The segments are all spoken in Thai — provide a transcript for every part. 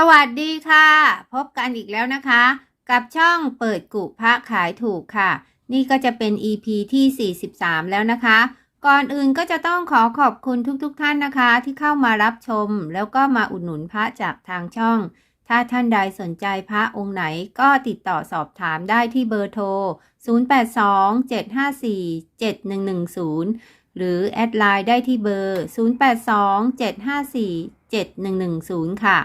สวัสดีค่ะ พบกันอีกแล้วนะคะ กับช่องเปิดกุพระขายถูกค่ะ นี่ก็จะเป็น EP ที่ 43 แล้วนะคะ ก่อนอื่นก็จะต้องขอขอบคุณทุกๆทท่านนะคะ ที่เข้ามารับชม แล้วก็มาอุดหนุนพระจากทางช่อง ถ้าท่านใดสนใจพระองค์ไหนก็ติดต่อสอบถามได้ที่เบอร์โทร 0827547110 หรือแอดไลน์ได้ที่เบอร์ 0827547110 ค่ะ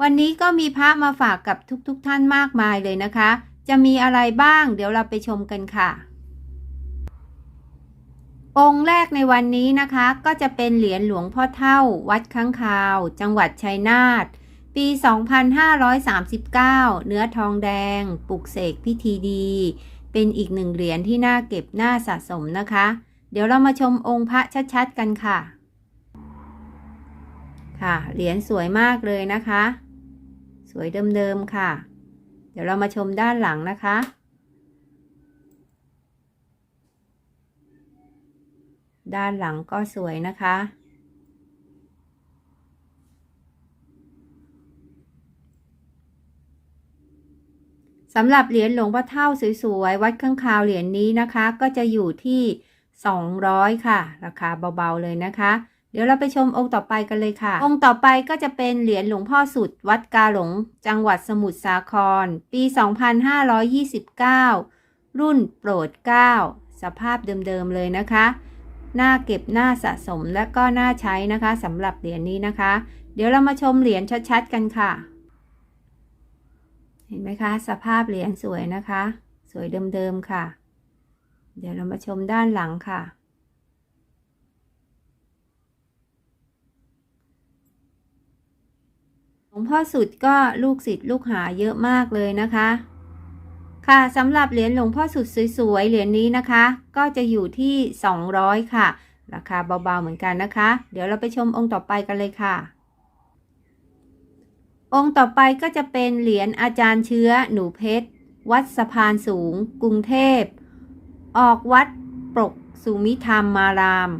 วันนี้ก็มีพระมาฝากกับทุกๆทท่านมากมายเลยนะคะ จะมีอะไรบ้าง เดี๋ยวเราไปชมกันค่ะ องค์แรกในวันนี้นะคะ ก็จะเป็นเหรียญหลวงพ่อเท่า วัดค้างคาว จังหวัดชัยนาท ปี 2539 เนื้อทองแดง ปลุกเสกพิธีดี เป็นอีกหนึ่งเหรียญที่น่าเก็บน่าสะสมนะคะ เดี๋ยวเรามาชมองค์พระชัดๆกันค่ะ ค่ะ เหรียญสวยมากเลยนะคะ วยเดิมๆค่ะ เดี๋ยวเรามาชมด้านหลังนะคะ ด้านหลังก็สวยนะคะ สำหรับเหรียญหลวงพ่อเท่าสวยๆ วัดข้างคาวเหรียญนี้นะคะ ก็จะอยู่ที่ 200 ค่ะ ราคาเบาๆเลยนะคะ เดี๋ยวเราไปชมองค์ต่อไปกันเลยค่ะ องค์ต่อไปก็จะเป็นเหรียญหลวงพ่อสุด วัดกาหลง จังหวัดสมุทรสาคร ปี 2529 รุ่นโปรดเก้าสภาพเดิมๆเลยนะคะหน่าเก็บหน่าสะสมและก็หน่าใช้นะคะสำหรับเหรียญนี้นะคะ เดี๋ยวเรามาชมเหรียญชัดๆกันค่ะ เห็นไหมคะ สภาพเหรียญสวยนะคะ สวยเดิมๆค่ะ เดี๋ยวเรามาชมด้านหลังค่ะ ลวงพ่อสุดก็ลูกศิษย์ลูกหาเยอะมากเลยนะคะ ค่ะสำหรับเหรียญหลวงพ่อสุดสวยๆเหรียญนี้นะคะ ก็จะอยู่ที่ 200 ค่ะ ราคาเบาๆเหมือนกันนะคะ เดี๋ยวเราไปชมองค์ต่อไปกันเลยค่ะ องค์ต่อไปก็จะเป็นเหรียญอาจารย์เชื้อหนูเพชร วัดสะพานสูง กรุงเทพ ออกวัดปรกสุมิธรรมมาราม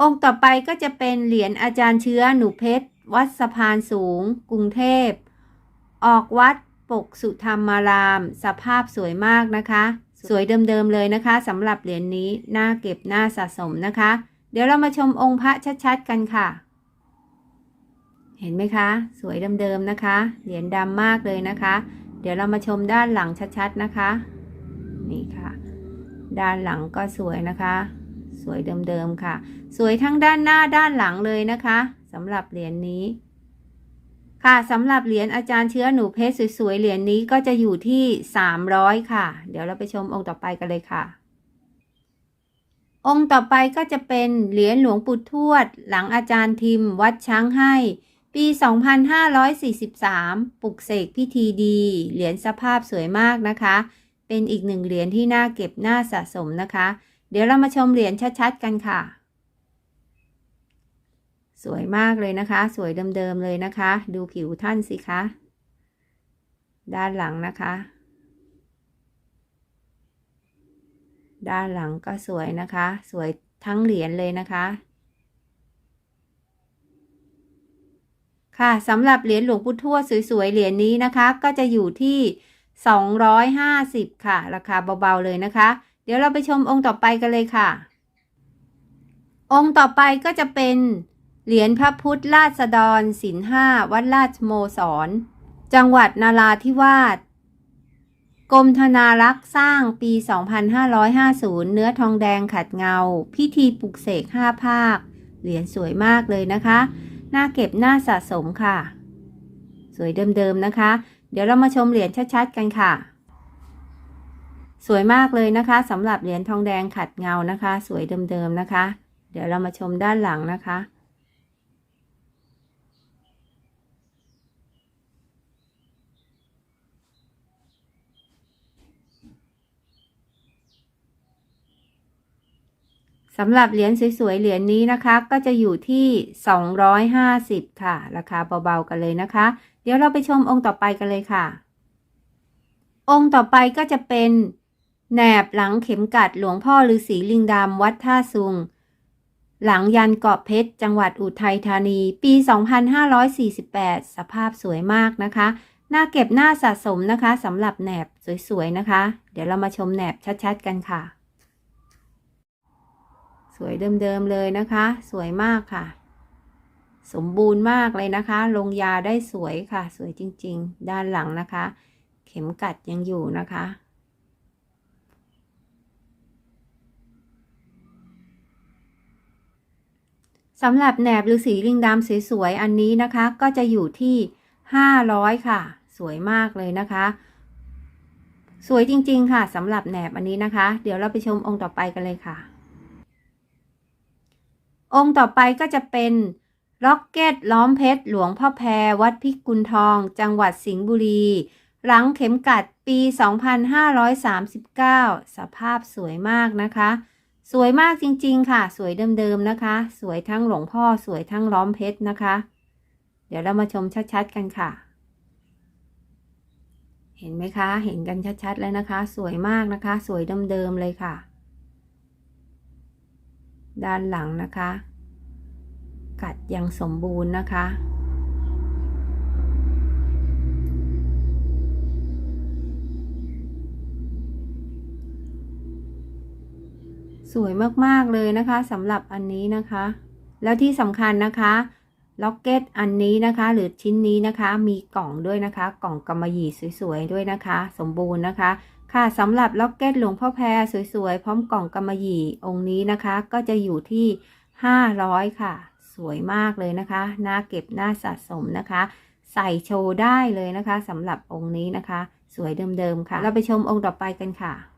องค์ต่อไปก็จะเป็นเหรียญอาจารย์เชื้อหนูเพชร วัดสะพานสูง กรุงเทพ ออกวัดปกสุธรรมาราม สภาพสวยมากนะคะ สวยเดิมๆเลยนะคะสำหรับเหรียญนนี้น่าเก็บน่าสะสมนะคะ เดี๋ยวเรามาชมองค์พระชัดๆกันค่ะ เห็นไหมคะ สวยเดิมๆนะคะ เหรียญดำมากเลยนะคะ เดี๋ยวเรามาชมด้านหลังชัดๆนะคะ นี่ค่ะ ด้านหลังก็สวยนะคะ สวยเดิมๆค่ะ สวยทั้งด้านหน้าด้านหลังเลยนะคะสำหรับเหรียญนนี้ ค่ะสำหรับเหรียญอาจารย์เชื้อหนูเพชรสวยๆเหรียญนนี้ก็จะอยู่ที่ 300 ค่ะ เดี๋ยวเราไปชมองค์ต่อไปกันเลยค่ะ องค์ต่อไปก็จะเป็นเหรียญหลวงปู่ทวด หลังอาจารย์ทิม วัดช้างให้ปี 2543 ปลุกเสกพิธีดี เหรียญสภาพสวยมากนะคะ เป็นอีกหนึ่งเหรียญที่น่าเก็บน่าสะสมนะคะ เดี๋ยวเรามาชมเหรียญชัดๆกันค่ะ สวยมากเลยนะคะ สวยเดิมๆเลยนะคะ ดูผิวท่านสิคะ ด้านหลังนะคะ ด้านหลังก็สวยนะคะ สวยทั้งเหรียญเลยนะคะค่ะสำหรับเหรียญหลวงปู่ทวดสวยๆ เหรียญนี้นะคะ ก็จะอยู่ที่ 250 ค่ะ ราคาเบาๆเลยนะคะ ดี๋ยวเราไปชมองค์ต่อไปกันเลยค่ะ องค์ต่อไปก็จะเป็นเหรียญพระพุทธราชดรศิลห้าวัดราชโมสร จังหวัดนาราธิวาสกรมธนารักษ์สร้างปี 2550 เนื้อทองแดงขัดเงา พิธีปลุกเสก5ภาค เหรียญสวยมากเลยนะคะ น่าเก็บน่าสะสมค่ะ สวยเดิมๆนะคะ เดี๋ยวเรามาชมเหรียญชัดๆกันค่ะ สวยมากเลยนะคะสำหรับเหรียญทองแดงขัดเงานะคะ สวยเดิมๆนะคะ เดี๋ยวเรามาชมด้านหลังนะคะ สำหรับเหรียญสวยๆเหรียญนี้นะคะ ก็จะอยู่ที่ 250 ค่ะ ราคาเบาๆกันเลยนะคะ เดี๋ยวเราไปชมองค์ต่อไปกันเลยค่ะองค์ต่อไปก็จะเป็น แหนบหลังเข็มกัดหลวงพ่อฤาษีลิงดำวัดท่าซุง หลังยันเกาะเพชร จังหวัดอุทัยธานี ปี 2548 สภาพสวยมากนะคะ น่าเก็บหน้าสะสมนะคะสำหรับแหนบสวยๆนะคะ เดี๋ยวเรามาชมแหนบชัดๆกันค่ะ สวยเดิมๆเลยนะคะ สวยมากค่ะ สมบูรณ์มากเลยนะคะ ลงยาได้สวยค่ะ สวยจริงๆ ด้านหลังนะคะ เข็มกัดยังอยู่นะคะ สำหรับแหนบฤาษีลิงดำสวยๆ อันนี้นะคะ ก็จะอยู่ที่ 500 ค่ะ สวยมากเลยนะคะ สวยจริง ๆ ค่ะสำหรับแหนบอันนี้นะคะ เดี๋ยวเราไปชมองค์ต่อไปกันเลยค่ะ องค์ต่อไปก็จะเป็นล็อกเก็ตล้อมเพชรหลวงพ่อแพรวัดพิกุลทอง จังหวัดสิงห์บุรี หลังเข็มกัดปี 2539 สภาพสวยมากนะคะ สวยมากจริง ๆ ค่ะ สวยเดิม ๆ นะคะ สวยทั้งหลวงพ่อสวยทั้งล้อมเพชรนะคะ เดี๋ยวเรามาชมชัด ๆ กันค่ะ เห็นไหมคะ เห็นกันชัด ๆ แล้วนะคะ สวยมากนะคะ สวยเดิม ๆ เลยค่ะ ด้านหลังนะคะ กัดยังสมบูรณ์นะคะ สวยมากๆเลยนะคะสำหรับอันนี้นะคะ แล้วที่สำคัญนะคะล็อกเก็ตอันนี้นะคะ หรือชิ้นนี้นะคะ มีกล่องด้วยนะคะ กล่องกำมะหยี่สวยๆด้วยนะคะ สมบูรณ์นะคะ ค่ะสำหรับล็อกเก็ตหลวงพ่อแพรสวยๆพร้อมกล่องกำมะหยี่องค์นี้นะคะ ก็จะอยู่ที่ 500 ค่ะ สวยมากเลยนะคะน่าเก็บน่าสะสมนะคะ ใส่โชว์ได้เลยนะคะสำหรับองค์นี้นะคะ สวยเดิมๆค่ะ เราไปชมองค์ต่อไปกันค่ะ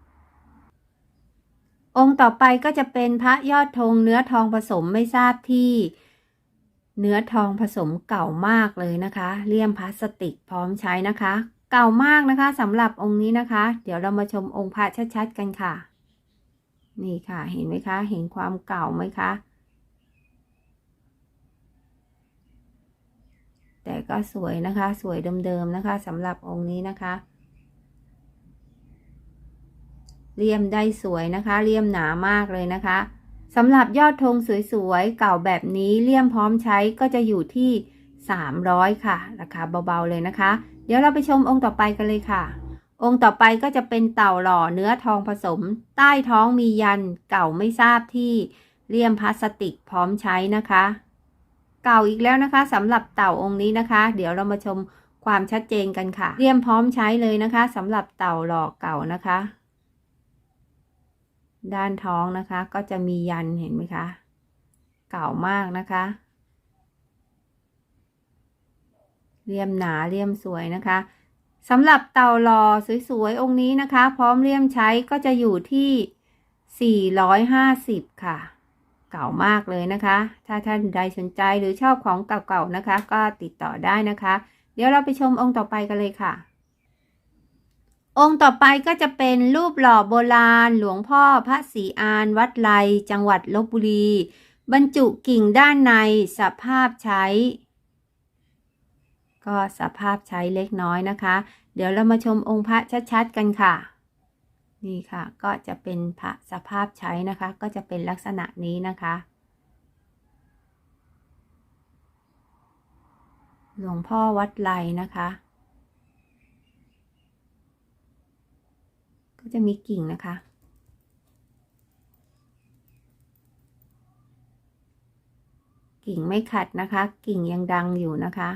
องค์ต่อไปก็จะเป็นพระยอดธงเนื้อทองผสมไม่ทราบที่ เนื้อทองผสมเก่ามากเลยนะคะเลี่ยมพลาสติกพร้อมใช้นะคะ เก่ามากนะคะสำหรับองค์นี้นะคะ เดี๋ยวเรามาชมองค์พระชัดๆกันค่ะ นี่ค่ะเห็นไหมคะ เห็นความเก่าไหมคะแต่ก็สวยนะคะ สวยเดิมๆนะคะสำหรับองค์นี้นะคะ เลี่ยมได้สวยนะคะ เลี่ยมหนามากเลยนะคะสำหรับยอดธงสวยๆ เก่าแบบนี้เลี่ยมพร้อมใช้ก็จะอยู่ที่ 300 ค่ะ ราคาเบาๆเลยนะคะ เดี๋ยวเราไปชมองค์ต่อไปกันเลยค่ะ องค์ต่อไปก็จะเป็นเต่าหล่อเนื้อทองผสม ใต้ท้องมียันเก่าไม่ทราบที่เลี่ยมพลาสติกพร้อมใช้นะคะ เก่าอีกแล้วนะคะสำหรับเต่าองค์นี้นะคะ เดี๋ยวเรามาชมความชัดเจนกันค่ะ เลี่ยมพร้อมใช้เลยนะคะสำหรับเต่าหล่อเก่านะคะ ด้านท้องนะคะ ก็จะมียันเห็นไหมคะ เก่ามากนะคะเลี่ยมหนาเลี่ยมสวยนะคะสำหรับเตาหล่อสวยๆองค์นี้นะคะ พร้อมเลี่ยมใช้ก็จะอยู่ที่ 450 ค่ะ เก่ามากเลยนะคะ ถ้าท่านใดสนใจหรือชอบของเก่าๆนะคะ ก็ติดต่อได้นะคะ เดี๋ยวเราไปชมองค์ต่อไปกันเลยค่ะ องค์ต่อไปก็จะเป็นรูปหล่อโบราณ หลวงพ่อพระศรีอานวัดไลจังหวัดลบบุรี บรรจุกิ่งด้านในสภาพใช้ ก็สภาพใช้เล็กน้อยนะคะ เดี๋ยวเรามาชมองค์พระชัดๆกันค่ะ นี่ค่ะ ก็จะเป็นพระสภาพใช้นะคะ ก็จะเป็นลักษณะนี้นะคะ หลวงพ่อวัดไลนะคะ ก็จะมีกิ่งนะคะ กิ่งไม่ขัดนะคะ กิ่งยังดังอยู่นะคะ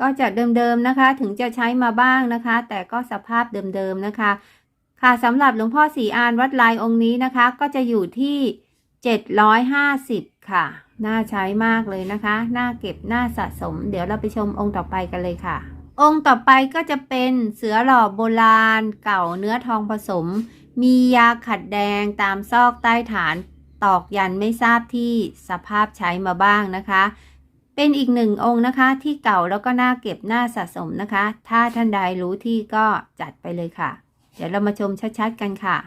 ก็จะเดิมๆนะคะ ถึงจะใช้มาบ้างนะคะ แต่ก็สภาพเดิมๆนะคะ ค่ะสำหรับหลวงพ่อสีอานวัดลายองค์นี้นะคะ ก็จะอยู่ที่ 750 ค่ะน่าใช้มากเลยนะคะ น่าเก็บ น่าสะสม เดี๋ยวเราไปชมองค์ต่อไปกันเลยค่ะ องค์ต่อไปก็จะเป็นเสือหล่อโบราณ เก่าเนื้อทองผสม มียาขัดแดงตามซอกใต้ฐานตอกยันไม่ทราบที่สภาพใช้มาบ้างนะคะ เป็นอีกหนึ่งองค์นะคะที่เก่าแล้วก็น่าเก็บน่าสะสมนะคะ ถ้าท่านใดรู้ที่ก็จัดไปเลยค่ะ เดี๋ยวเรามาชมชัดๆกันค่ะ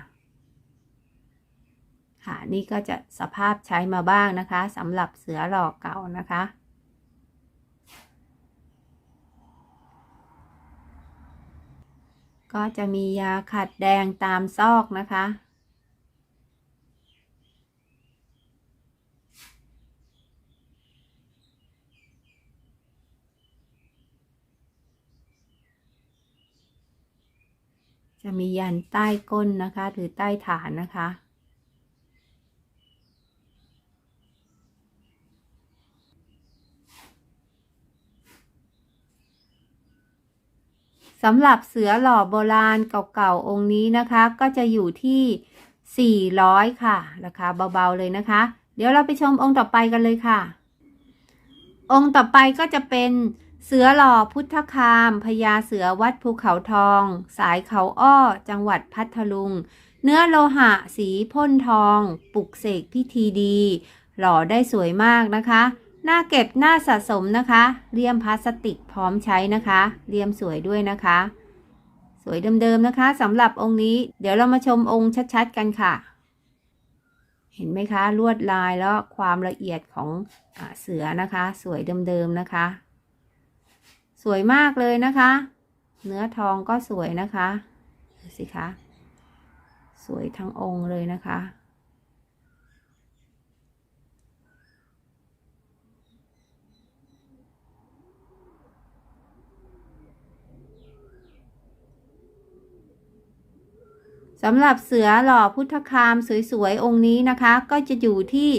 ค่ะนี่ก็จะสภาพใช้มาบ้างนะคะสำหรับเสือหล่อเก่านะคะ ก็จะมียาขัดแดงตามซอกนะคะ จะมียันใต้ก้นนะคะ หรือใต้ฐานนะคะ สำหรับเสือหล่อโบราณเก่าๆองค์นี้นะคะ ก็จะอยู่ที่ 400 ค่ะ ราคาเบาๆเลยนะคะ เดี๋ยวเราไปชมองค์ต่อไปกันเลยค่ะ องค์ต่อไปก็จะเป็นเสือหล่อพุทธคามพญาเสือวัดภูเขาทอง สายเขาอ้อ จังหวัดพัทลุง เนื้อโลหะ สีพ่นทอง ปลุกเสกพิธีดี หล่อได้สวยมากนะคะ หน้าเก็บหน้าสะสมนะคะเลี่ยมพลาสติกพร้อมใช้นะคะเลี่ยมสวยด้วยนะคะ สวยเดิมๆนะคะสำหรับองค์นี้ เดี๋ยวเรามาชมองค์ชัดๆกันค่ะ เห็นไหมคะ ลวดลายแล้วความละเอียดของอเสือนะคะ สวยเดิมๆนะคะ สวยมากเลยนะคะ เนื้อทองก็สวยนะคะดูสิคะสวยทั้งองค์เลยนะคะ สำหรับเสือหล่อพุทธคามสวยๆ องค์นี้นะคะ ก็จะอยู่ที่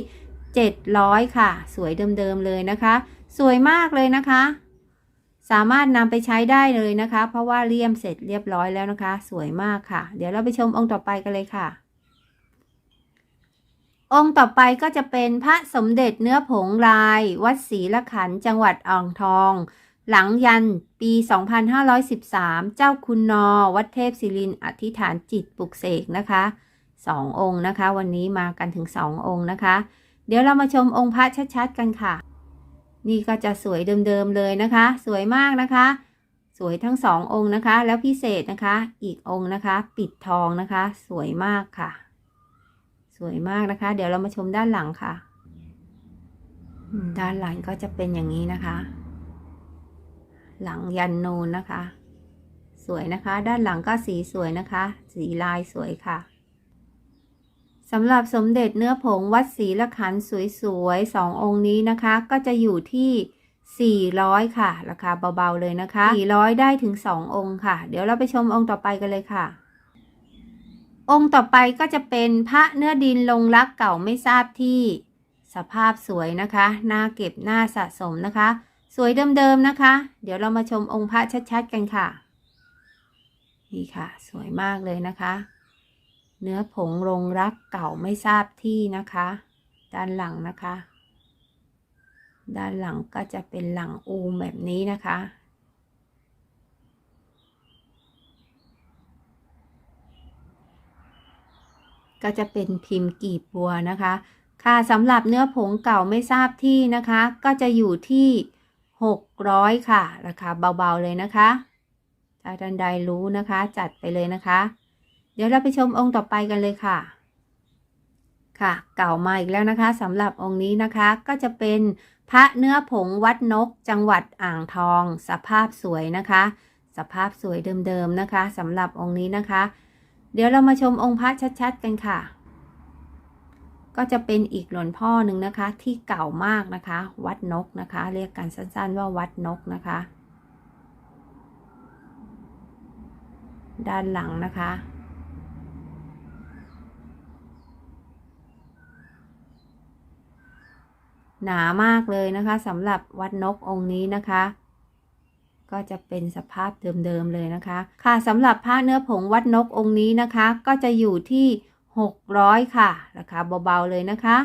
700 ค่ะ สวยเดิมๆเลยนะคะ สวยมากเลยนะคะ สามารถนำไปใช้ได้เลยนะคะ เพราะว่าเลี่ยมเสร็จเรียบร้อยแล้วนะคะ สวยมากค่ะ เดี๋ยวเราไปชมองค์ต่อไปกันเลยค่ะ องค์ต่อไปก็จะเป็นพระสมเด็จเนื้อผงลาย วัดศรีละขันจังหวัดอ่างทอง หลังยันปี 2513 เจ้าคุณนอ วัดเทพศิรินอธิษฐานจิตปลุกเสกนะคะสององค์นะคะ วันนี้มากันถึงสององค์นะคะ เดี๋ยวเรามาชมองค์พระชัดๆกันค่ะ นี่ก็จะสวยเดิมๆเลยนะคะ สวยมากนะคะ สวยทั้งสององค์นะคะ แล้วพิเศษนะคะ อีกองค์นะคะ ปิดทองนะคะ สวยมากค่ะ สวยมากนะคะ เดี๋ยวเรามาชมด้านหลังค่ะ ด้านหลังก็จะเป็นอย่างนี้นะคะ หลังยันนูนนะคะ สวยนะคะ ด้านหลังก็สีสวยนะคะ สีลายสวยค่ะสำหรับสมเด็จเนื้อผงวัดศรีละขันสวยๆสององค์นี้นะคะ ก็จะอยู่ที่ 400 ค่ะ ราคาเบาๆเลยนะคะ 400 ได้ถึง 2 องค์ค่ะ เดี๋ยวเราไปชมองค์ต่อไปกันเลยค่ะ องค์ต่อไปก็จะเป็นพระเนื้อดินลงรักเก่าไม่ทราบที่ สภาพสวยนะคะน้าเก็บน้าสะสมนะคะ สวยเดิมๆนะคะ เดี๋ยวเรามาชมองค์พระชัดๆกันค่ะ นี่ค่ะ สวยมากเลยนะคะ เนื้อผงลงรักเก่าไม่ทราบที่นะคะ ด้านหลังนะคะ ด้านหลังก็จะเป็นหลังอูมแบบนี้นะคะก็จะเป็นพิมพ์กีบบัวนะคะ ค่ะสำหรับเนื้อผงเก่าไม่ทราบที่นะคะ ก็จะอยู่ที่ 600 ค่ะ ราคาเบาๆเลยนะคะถ้าท่านใดรู้นะคะ จัดไปเลยนะคะ เดี๋ยวเราไปชมองค์ต่อไปกันเลยค่ะ ค่ะ เก่ามาอีกแล้วนะคะสำหรับองค์นี้นะคะก็จะเป็นพระเนื้อผงวัดนก จังหวัดอ่างทอง สภาพสวยนะคะ สภาพสวยเดิมๆนะคะสำหรับองค์นี้นะคะ เดี๋ยวเรามาชมองค์พระชัดๆกันค่ะ ก็จะเป็นอีกหลวงพ่อหนึ่งนะคะที่เก่ามากนะคะ วัดนกนะคะ เรียกกันสั้นๆว่าวัดนกนะคะ ด้านหลังนะคะ หนามากเลยนะคะสำหรับวัดนกองค์นี้นะคะก็จะเป็นสภาพเดิมๆเลยนะคะ ค่ะสำหรับผ้าเนื้อผงวัดนกองค์นี้นะคะ ก็จะอยู่ที่ 600 ค่ะ ราคาเบาๆเลยนะคะ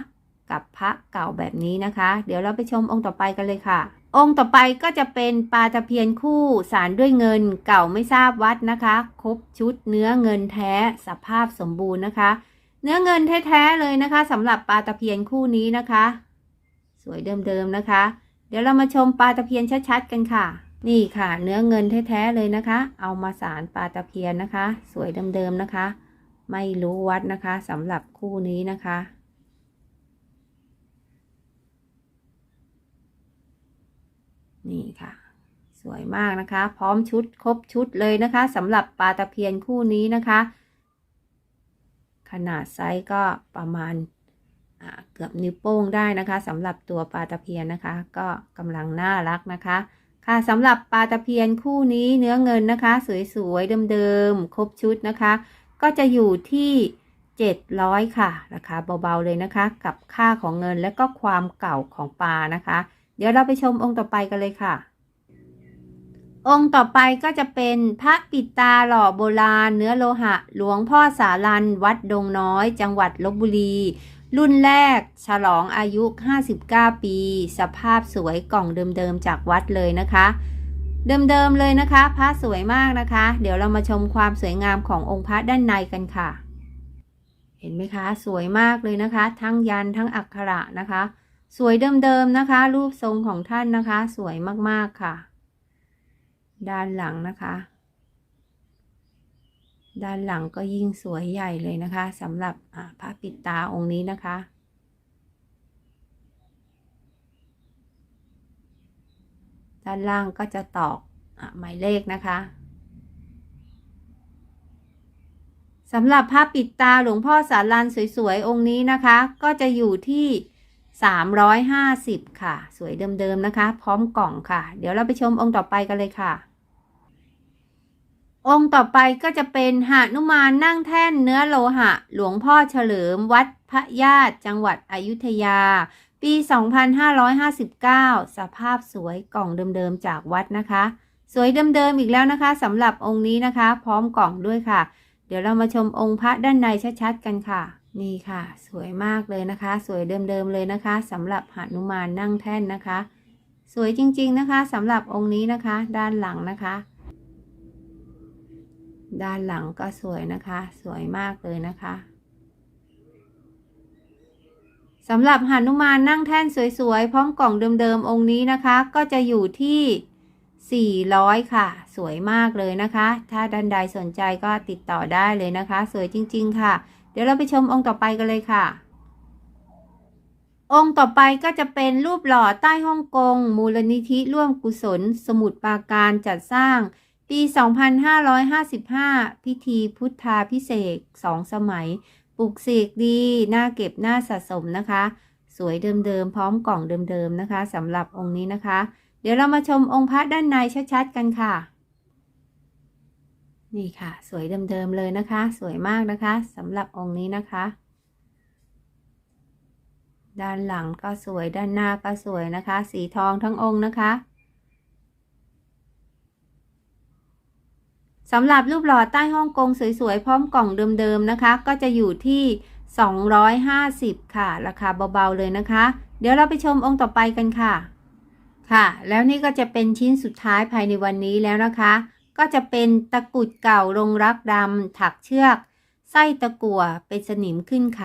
กับพระเก่าแบบนี้นะคะ เดี๋ยวเราไปชมองค์ต่อไปกันเลยค่ะ องค์ต่อไปก็จะเป็นปลาตะเพียนคู่สารด้วยเงินเก่าไม่ทราบวัดนะคะ ครบชุดเนื้อเงินแท้สภาพสมบูรณ์นะคะ เนื้อเงินแท้ๆเลยนะคะสำหรับปลาตะเพียนคู่นี้นะคะ สวยเดิมๆนะคะ เดี๋ยวเรามาชมปลาตะเพียนชัดๆกันค่ะนี่ค่ะ เนื้อเงินแท้ๆเลยนะคะ เอามาสารปลาตะเพียนนะคะ สวยเดิมๆนะคะ ไม่รู้วัดนะคะสำหรับคู่นี้นะคะ นี่ค่ะ สวยมากนะคะ พร้อมชุดครบชุดเลยนะคะสำหรับปลาตะเพียนคู่นี้นะคะ ขนาดไซส์ก็ประมาณเกือบนิ้วโป้งได้นะคะสำหรับตัวปลาตะเพียนนะคะ ก็กำลังน่ารักนะคะ ค่ะสำหรับปลาตะเพียนคู่นี้เนื้อเงินนะคะ สวยๆเดิมๆครบชุดนะคะ ก็จะอยู่ที่ 700 ค่ะ ราคาเบาๆเลยนะคะ กับค่าของเงินและก็ความเก่าของปลานะคะ เดี๋ยวเราไปชมองค์ต่อไปกันเลยค่ะ องค์ต่อไปก็จะเป็นพระปิดตาหล่อโบราณ เนื้อโลหะ หลวงพ่อสารัน วัดดงน้อย จังหวัดลบบุรี รุ่นแรก ฉลองอายุ 59 ปี สภาพสวยกล่องเดิมๆจากวัดเลยนะคะ เดิมๆเลยนะคะ พระสวยมากนะคะ เดี๋ยวเรามาชมความสวยงามขององค์พระด้านในกันค่ะ เห็นไหมคะ สวยมากเลยนะคะ ทั้งยันทั้งอักขระนะคะ สวยเดิมๆนะคะ รูปทรงของท่านนะคะ สวยมากๆค่ะ ด้านหลังนะคะ ด้านหลังก็ยิ่งสวยใหญ่เลยนะคะสำหรับพระปิดตาองค์นี้นะคะ ด้านล่างก็จะตอกอหมายเลขนะคะสำหรับผ้าปิดตาหลวงพ่อสารันสวยๆ องค์นี้นะคะ ก็จะอยู่ที่ 350 ค่ะ สวยเดิมๆนะคะ พร้อมกล่องค่ะ เดี๋ยวเราไปชมองค์ต่อไปกันเลยค่ะ องค์ต่อไปก็จะเป็นหานุมานนั่งแท่นเนื้อโลหะ หลวงพ่อเฉลิมวัดพระญาติจังหวัดอยุธยา ปี 2559 สภาพสวยกล่องเดิมๆจากวัดนะคะ สวยเดิมๆอีกแล้วนะคะสำหรับองค์นี้นะคะ พร้อมกล่องด้วยค่ะ เดี๋ยวเรามาชมองค์พระด้านในชัดๆกันค่ะ นี่ค่ะ สวยมากเลยนะคะ สวยเดิมๆเลยนะคะสำหรับหนุมานนั่งแท่นนะคะ สวยจริงๆนะคะสำหรับองค์นี้นะคะ ด้านหลังนะคะ ด้านหลังก็สวยนะคะ สวยมากเลยนะคะ สำหรับหนุมานนั่งแท่นสวยๆ พร้อมกล่องเดิมๆ องค์นี้นะคะ ก็จะอยู่ที่ 400 ค่ะ สวยมากเลยนะคะ ถ้าด้านใดสนใจก็ติดต่อได้เลยนะคะ สวยจริงๆ ค่ะ เดี๋ยวเราไปชมองค์ต่อไปกันเลยค่ะ องค์ต่อไปก็จะเป็นรูปหล่อใต้ฮ่องกง มูลนิธิร่วมกุศล สมุทรปราการจัดสร้าง ปี 2555 พิธีพุทธาพิเศษสองสมัย ปลุกเสกดีน่าเก็บน่าสะสมนะคะ สวยเดิมๆ พร้อมกล่องเดิมๆนะคะสำหรับองค์นี้นะคะ เดี๋ยวเรามาชมองค์พระด้านในชัดๆกันค่ะ นี่ค่ะ สวยเดิมๆเลยนะคะ สวยมากนะคะสำหรับองค์นี้นะคะ ด้านหลังก็สวยด้านหน้าก็สวยนะคะ สีทองทั้งองค์นะคะ สำหรับรูปหล่อใต้ฮ่องกงสวยๆ พร้อมกล่องเดิมๆนะคะ ก็จะอยู่ที่ 250 ค่ะ ราคาเบาๆเลยนะคะ เดี๋ยวเราไปชมองค์ต่อไปกันค่ะ ค่ะ แล้วนี่ก็จะเป็นชิ้นสุดท้ายภายในวันนี้แล้วนะคะ ก็จะเป็นตะกุดเก่าลงรักดำถักเชือก ไส้ตะกั่วเป็นสนิมขึ้นไข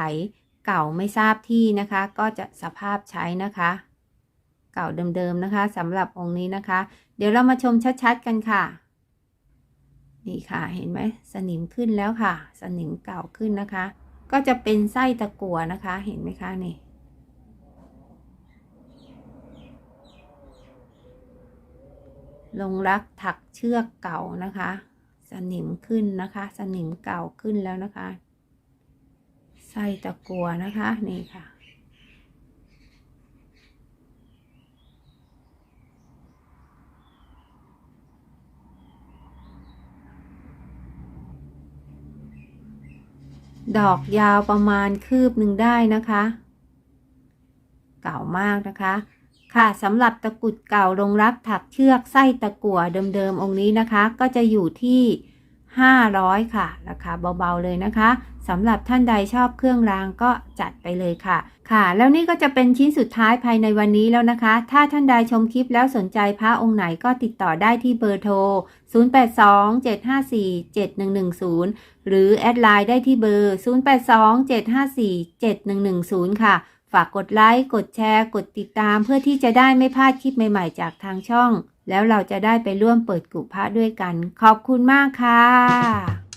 เก่าไม่ทราบที่นะคะ ก็จะสภาพใช้นะคะ เก่าเดิมๆนะคะสำหรับองค์นี้นะคะ เดี๋ยวเรามาชมชัดๆกันค่ะ นี่ค่ะเห็นไหมสนิมขึ้นแล้วค่ะ สนิมเก่าขึ้นนะคะ ก็จะเป็นไส้ตะกั่วนะคะ เห็นไหมคะนี่ลงรักถักเชือกเก่านะคะ สนิมขึ้นนะคะ สนิมเก่าขึ้นแล้วนะคะ ไส้ตะกัวนะคะ นี่ค่ะ ดอกยาวประมาณคืบหนึ่งได้นะคะ เก่ามากนะคะ ค่ะสำหรับตะกุดเก่าลงรักถักเชือกไส้ตะกั่วเดิมๆองค์นี้นะคะ ก็จะอยู่ที่ 500 ค่ะ ราคาเบาๆเลยนะคะสำหรับท่านใดชอบเครื่องรางก็จัดไปเลยค่ะ ค่ะ แล้วนี่ก็จะเป็นชิ้นสุดท้ายภายในวันนี้แล้วนะคะ ถ้าท่านใดชมคลิปแล้วสนใจพระองค์ไหนก็ติดต่อได้ที่เบอร์โทร 0827547110 หรือแอดไลน์ได้ที่เบอร์ 0827547110 ค่ะ ฝากกดไลค์ กดแชร์ กดติดตามเพื่อที่จะได้ไม่พลาดคลิปใหม่ๆ จากทางช่อง แล้วเราจะได้ไปร่วมเปิดกุพระด้วยกัน ขอบคุณมากค่ะ